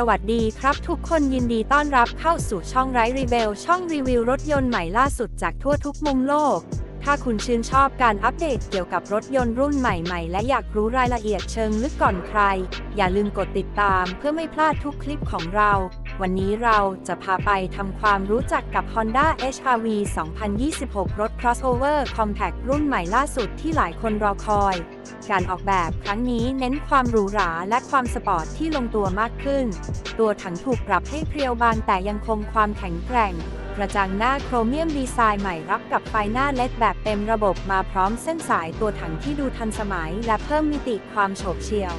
สวัสดีครับทุกคนยินดีต้อนรับเข้าสู่ช่องไรรีเบลช่องรีวิวรถยนต์ใหม่ล่าสุดจากทั่วทุกมุมโลก ถ้าคุณชื่นชอบการอัปเดตเกี่ยวกับรถยนต์รุ่นใหม่ๆ และอยากรู้รายละเอียดเชิงลึกก่อนใคร อย่าลืมกดติดตามเพื่อไม่พลาดทุกคลิปของเรา วันนี้เราจะพาไปทำความรู้จักกับ Honda HR-V 2026 รถ crossover compact รุ่นใหม่ล่าสุดที่หลายคนรอคอย การออกแบบครั้งนี้เน้นความหรูหราและความสปอร์ตที่ลงตัวมากขึ้น ตัวถังถูกปรับให้เพรียวบางแต่ยังคงความแข็งแกร่ง กระจังหน้าโครเมียมดีไซน์ใหม่รับกับไฟหน้าเลดแบบเต็มระบบมาพร้อมเส้นสายตัวถังที่ดูทันสมัย และเพิ่มมิติความโฉบเฉี่ยว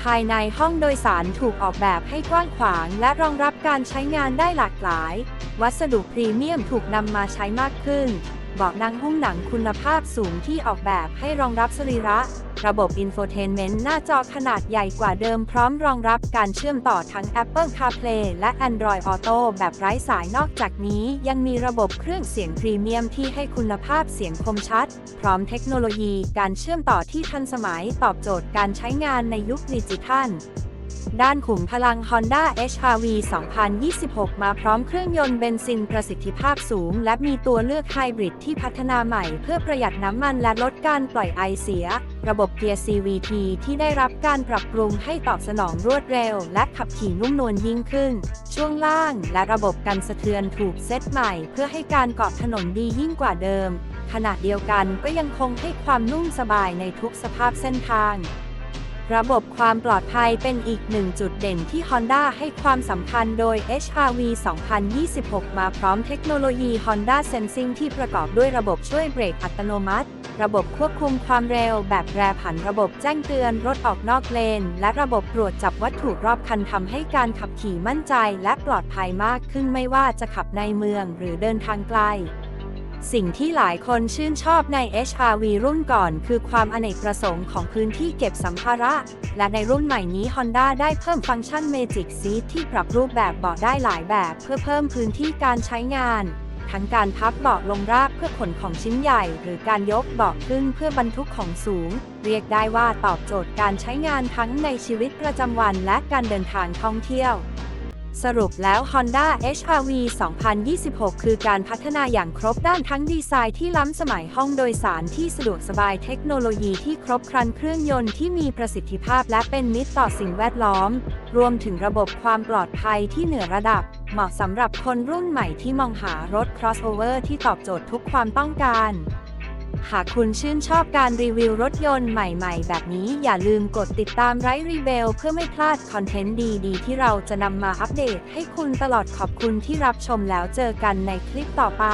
ภายในห้องโดยสารถูกออกแบบให้กว้างขวาง และรองรับการใช้งานได้หลากหลาย วัสดุพรีเมียมถูกนำมาใช้มากขึ้น เบาะนั่งหุ้มหนังคุณภาพสูงที่ออกแบบให้รองรับสรีระ ระบบอินโฟเทนเมนต์หน้าจอขนาดใหญ่กว่าเดิมพร้อมรองรับการเชื่อมต่อทั้ง Apple CarPlay และ Android Auto แบบไร้สายนอกจากนี้ ยังมีระบบเครื่องเสียงพรีเมียมที่ให้คุณภาพเสียงคมชัด พร้อมเทคโนโลยีการเชื่อมต่อที่ทันสมัยตอบโจทย์การใช้งานในยุคดิจิทัล ด้านขุมพลัง Honda HR-V 2026 มาพร้อมเครื่องยนต์เบนซินประสิทธิภาพสูง และมีตัวเลือกไฮบริดที่พัฒนาใหม่เพื่อประหยัดน้ำมันและลดการปล่อยไอเสีย ระบบเกียร์ CVT ที่ได้รับการปรับปรุงให้ตอบสนองรวดเร็ว และขับขี่นุ่มนวลยิ่งขึ้น ช่วงล่างและระบบกันสะเทือนถูกเซตใหม่ เพื่อให้การเกาะถนนดียิ่งกว่าเดิม ขณะเดียวกันก็ยังคงให้ความนุ่มสบายในทุกสภาพเส้นทาง ระบบความปลอดภัยเป็นอีกหนึ่งจุดเด่นที่ Honda ให้ความสำคัญโดย HR-V 2026 มาพร้อมเทคโนโลยี Honda Sensing ที่ประกอบด้วยระบบช่วยเบรกอัตโนมัติ ระบบควบคุมความเร็วแบบแปรผันระบบแจ้งเตือนรถออกนอกเลน และระบบตรวจจับวัตถุรอบคันทำให้การขับขี่มั่นใจและปลอดภัยมากขึ้นไม่ว่าจะขับในเมืองหรือเดินทางไกล สิ่งที่หลายคนชื่นชอบใน HR-V รุ่นก่อนคือความอเนกประสงค์ของพื้นที่เก็บสัมภาระ และในรุ่นใหม่นี้ Honda ได้เพิ่มฟังก์ชัน Magic Seat ที่ปรับรูปแบบเบาะได้หลายแบบ เพื่อเพิ่มพื้นที่การใช้งาน ทั้งการพับเบาะลงราบเพื่อขนของชิ้นใหญ่ หรือการยกเบาะขึ้นเพื่อบรรทุกของสูง เรียกได้ว่าตอบโจทย์การใช้งานทั้งในชีวิตประจำวันและการเดินทางท่องเที่ยว สรุปแล้ว Honda HR-V 2026 คือการพัฒนาอย่างครบด้านทั้งดีไซน์ที่ล้ำสมัยห้องโดยสารที่สะดวกสบายเทคโนโลยีที่ครบครันเครื่องยนต์ที่มีประสิทธิภาพและเป็นมิตรต่อสิ่งแวดล้อม รวมถึงระบบความปลอดภัยที่เหนือระดับ เหมาะสำหรับคนรุ่นใหม่ที่มองหารถ crossover ที่ตอบโจทย์ทุกความต้องการ หากคุณชื่นชอบการรีวิวรถยนต์ใหม่ๆ แบบนี้อย่าลืมกดติดตามไร้รีเบลเพื่อไม่พลาดคอนเทนต์ดีๆ ที่เราจะนำมาอัปเดตให้คุณตลอดขอบคุณที่รับชมแล้วเจอกันในคลิปต่อไป